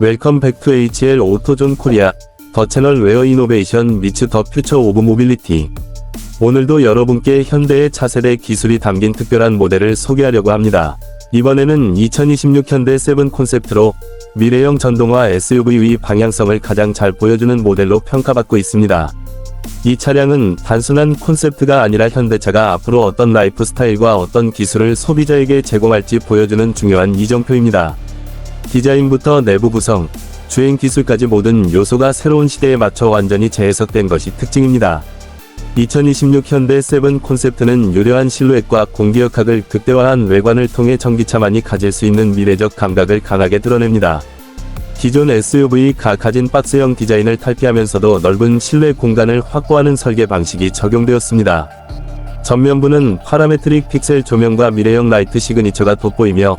웰컴 백 투 HL 오토존 코리아 더 채널 웨어 이노베이션 미츠 더 퓨처 오브 모빌리티 오늘도 여러분께 현대의 차세대 기술이 담긴 특별한 모델을 소개하려고 합니다. 이번에는 2026 현대 세븐 콘셉트로 미래형 전동화 SUV의 방향성을 가장 잘 보여주는 모델로 평가받고 있습니다. 이 차량은 단순한 콘셉트가 아니라 현대차가 앞으로 어떤 라이프 스타일과 어떤 기술을 소비자에게 제공할지 보여주는 중요한 이정표입니다. 디자인부터 내부 구성, 주행 기술까지 모든 요소가 새로운 시대에 맞춰 완전히 재해석된 것이 특징입니다. 2026 현대 세븐 콘셉트는 유려한 실루엣과 공기역학을 극대화한 외관을 통해 전기차만이 가질 수 있는 미래적 감각을 강하게 드러냅니다. 기존 SUV가 가진 박스형 디자인을 탈피하면서도 넓은 실내 공간을 확보하는 설계 방식이 적용되었습니다. 전면부는 파라메트릭 픽셀 조명과 미래형 라이트 시그니처가 돋보이며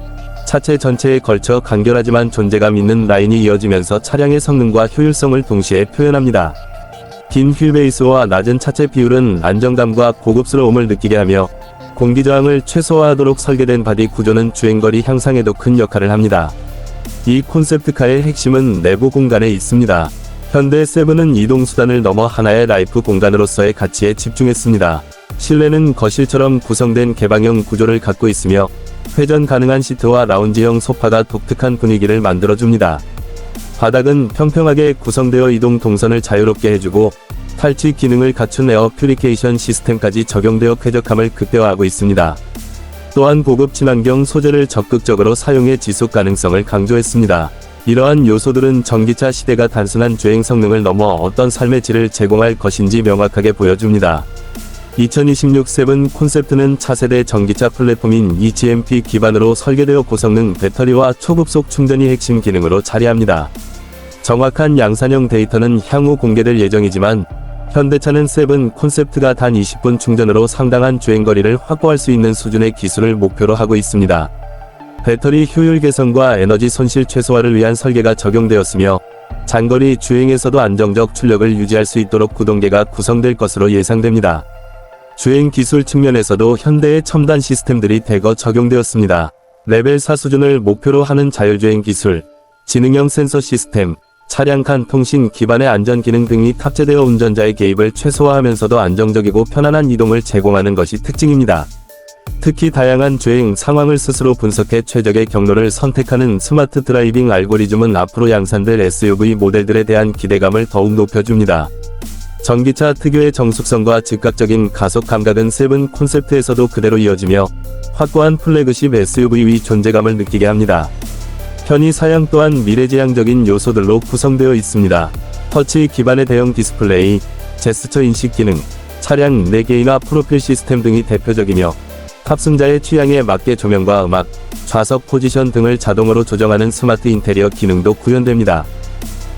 차체 전체에 걸쳐 간결하지만 존재감 있는 라인이 이어지면서 차량의 성능과 효율성을 동시에 표현합니다. 긴 휠베이스와 낮은 차체 비율은 안정감과 고급스러움을 느끼게 하며 공기 저항을 최소화하도록 설계된 바디 구조는 주행거리 향상에도 큰 역할을 합니다. 이 콘셉트카의 핵심은 내부 공간에 있습니다. 현대 세븐은 이동 수단을 넘어 하나의 라이프 공간으로서의 가치에 집중했습니다. 실내는 거실처럼 구성된 개방형 구조를 갖고 있으며 회전 가능한 시트와 라운지형 소파가 독특한 분위기를 만들어줍니다. 바닥은 평평하게 구성되어 이동 동선을 자유롭게 해주고 탈취 기능을 갖춘 에어 퓨리케이션 시스템까지 적용되어 쾌적함을 극대화하고 있습니다. 또한 고급 친환경 소재를 적극적으로 사용해 지속 가능성을 강조했습니다. 이러한 요소들은 전기차 시대가 단순한 주행 성능을 넘어 어떤 삶의 질을 제공할 것인지 명확하게 보여줍니다. 2026 세븐 콘셉트는 차세대 전기차 플랫폼인 EGMP 기반으로 설계되어 고성능 배터리와 초급속 충전이 핵심 기능으로 자리합니다. 정확한 양산형 데이터는 향후 공개될 예정이지만 현대차는 세븐 콘셉트가 단 20분 충전으로 상당한 주행거리를 확보할 수 있는 수준의 기술을 목표로 하고 있습니다. 배터리 효율 개선과 에너지 손실 최소화를 위한 설계가 적용되었으며 장거리 주행에서도 안정적 출력을 유지할 수 있도록 구동계가 구성될 것으로 예상됩니다. 주행 기술 측면에서도 현대의 첨단 시스템들이 대거 적용되었습니다. 레벨 4 수준을 목표로 하는 자율주행 기술, 지능형 센서 시스템, 차량 간 통신 기반의 안전 기능 등이 탑재되어 운전자의 개입을 최소화하면서도 안정적이고 편안한 이동을 제공하는 것이 특징입니다. 특히 다양한 주행 상황을 스스로 분석해 최적의 경로를 선택하는 스마트 드라이빙 알고리즘은 앞으로 양산될 SUV 모델들에 대한 기대감을 더욱 높여줍니다. 전기차 특유의 정숙성과 즉각적인 가속 감각은 세븐 콘셉트에서도 그대로 이어지며 확고한 플래그십 SUV의 존재감을 느끼게 합니다. 편의 사양 또한 미래지향적인 요소들로 구성되어 있습니다. 터치 기반의 대형 디스플레이, 제스처 인식 기능, 차량 4개이나 프로필 시스템 등이 대표적이며 탑승자의 취향에 맞게 조명과 음악, 좌석 포지션 등을 자동으로 조정하는 스마트 인테리어 기능도 구현됩니다.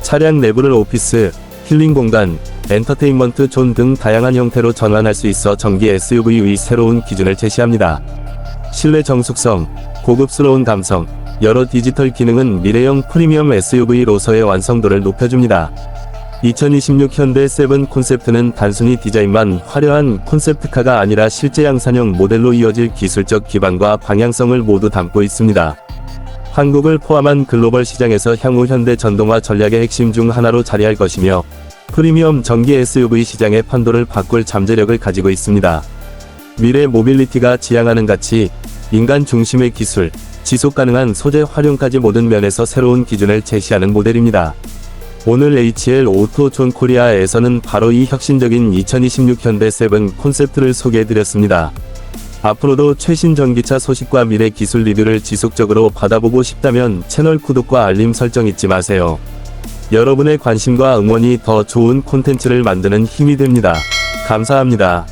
차량 내부를 오피스, 힐링 공간, 엔터테인먼트 존 등 다양한 형태로 전환할 수 있어 전기 SUV의 새로운 기준을 제시합니다. 실내 정숙성, 고급스러운 감성, 여러 디지털 기능은 미래형 프리미엄 SUV로서의 완성도를 높여줍니다. 2026 현대 세븐 콘셉트는 단순히 디자인만 화려한 콘셉트카가 아니라 실제 양산형 모델로 이어질 기술적 기반과 방향성을 모두 담고 있습니다. 한국을 포함한 글로벌 시장에서 향후 현대 전동화 전략의 핵심 중 하나로 자리할 것이며 프리미엄 전기 SUV 시장의 판도를 바꿀 잠재력을 가지고 있습니다. 미래 모빌리티가 지향하는 가치, 인간 중심의 기술, 지속 가능한 소재 활용까지 모든 면에서 새로운 기준을 제시하는 모델입니다. 오늘 HL 오토 존 코리아에서는 바로 이 혁신적인 2026 현대 세븐 콘셉트를 소개해드렸습니다. 앞으로도 최신 전기차 소식과 미래 기술 리뷰를 지속적으로 받아보고 싶다면 채널 구독과 알림 설정 잊지 마세요. 여러분의 관심과 응원이 더 좋은 콘텐츠를 만드는 힘이 됩니다. 감사합니다.